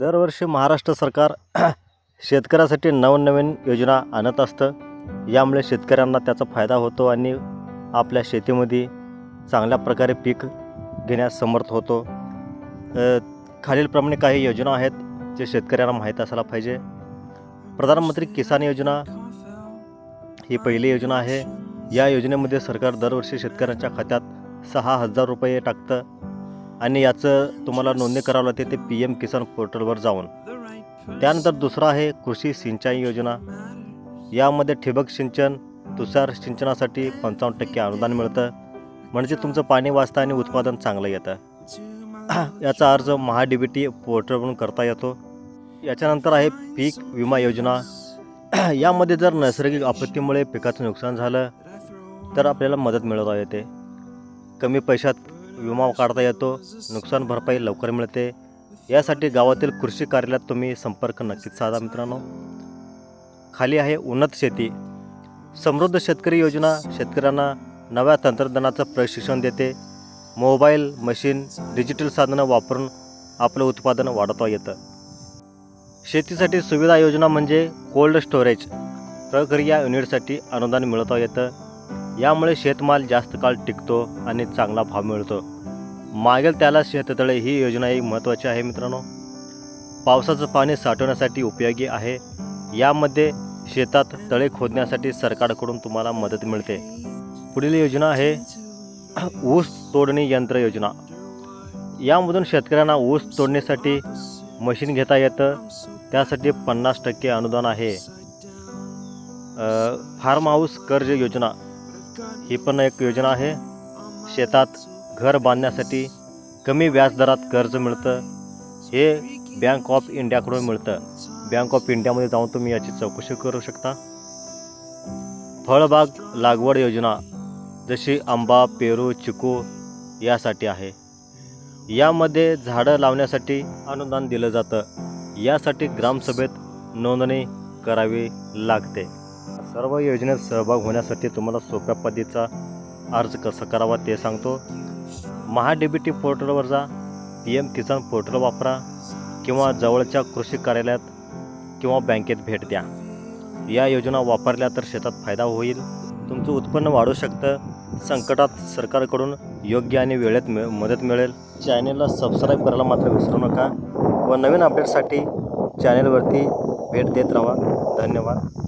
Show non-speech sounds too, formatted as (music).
दरवर्षी महाराष्ट्र सरकार (clears throat) शेतकऱ्यासाठी नवनवीन योजना आणत असतं. यामुळे शेतकऱ्यांना त्याचा फायदा होतो आणि आपल्या शेतीमध्ये चांगल्या प्रकारे पीक घेण्यास समर्थ होतो. खालीलप्रमाणे काही योजना आहेत जे शेतकऱ्यांना माहीत असायला पाहिजे. प्रधानमंत्री किसान योजना ही पहिली योजना आहे. या योजनेमध्ये सरकार दरवर्षी शेतकऱ्यांच्या खात्यात सहा हजार रुपये टाकतं. आणि याचं तुम्हाला नोंदणी करावं लागते ते पी एम किसान पोर्टलवर जाऊन. त्यानंतर दुसरं आहे कृषी सिंचाई योजना. यामध्ये ठिबक सिंचन तुषार सिंचनासाठी पंचावन्न टक्के अनुदान मिळतं. म्हणजे तुमचं पाणी वाचतं आणि उत्पादन चांगलं येतं. (clears throat) याचा अर्ज महा डी बी टी पोर्टलवरून करता येतो. याच्यानंतर आहे पीक विमा योजना. (clears throat) यामध्ये जर नैसर्गिक आपत्तीमुळे पिकाचं नुकसान झालं तर आपल्याला मदत मिळवता येते कमी पैशात विमा काढता येतो नुकसान भरपाई लवकर मिळते. यासाठी गावातील कृषी कार्यालयात तुम्ही संपर्क नक्कीच साधा मित्रांनो. खाली आहे उन्नत शेती. समृद्ध शेतकरी योजना. शेतकऱ्यांना नव्या तंत्रज्ञानाचं प्रशिक्षण देते. मोबाईल मशीन डिजिटल साधनं वापरून आपलं उत्पादन वाढवता येतं. शेतीसाठी सुविधा योजना म्हणजे कोल्ड स्टोरेज. प्रक्रिया युनिटसाठी अनुदान मिळवता येतं. यामुळे शेतमाल जास्त काळ टिकतो आणि चांगला भाव मिळतो. मागेल त्याला शेततळे ही योजना एक महत्त्वाची आहे मित्रांनो. पावसाचं पाणी साठवण्यासाठी उपयोगी आहे. यामध्ये शेतात तळे खोदण्यासाठी सरकारकडून तुम्हाला मदत मिळते. पुढील योजना आहे (clears throat) ऊस तोडणी यंत्र योजना. यामधून शेतकऱ्यांना ऊस तोडणीसाठी मशीन घेता येतं. त्यासाठी पन्नास टक्के अनुदान आहे. फार्म हाऊस कर्ज योजना. ही पण एक योजना आहे. शेतात घर बांधण्यासाठी कमी व्याजदरात कर्ज मिळतं. हे बँक ऑफ इंडियाकडून मिळतं. बँक ऑफ इंडियामध्ये जाऊन तुम्ही याची चौकशी करू शकता. फळबाग लागवड योजना जशी आंबा पेरू चिकू यासाठी आहे. यामध्ये झाडं लावण्यासाठी अनुदान दिलं जातं. यासाठी ग्रामसभेत नोंदणी करावी लागते. सर्व योजनेत सहभाग होण्यासाठी तुम्हाला सोप्या पद्धतीचा अर्ज कसा करावा ते सांगतो. महा डी बी टी पोर्टलवर जा पी एम किसान पोर्टल वापरा किंवा जवळच्या कृषी कार्यालयात किंवा बँकेत भेट द्या. या योजना वापरल्या तर शेतात फायदा होईल. तुमचं उत्पन्न वाढू शकतं. संकटात सरकारकडून योग्य आणि वेळेत मिळ मदत मिळेल. चॅनेलला सबस्क्राईब करायला मात्र विसरू नका व नवीन अपडेटसाठी चॅनेलवरती भेट देत राहा. धन्यवाद.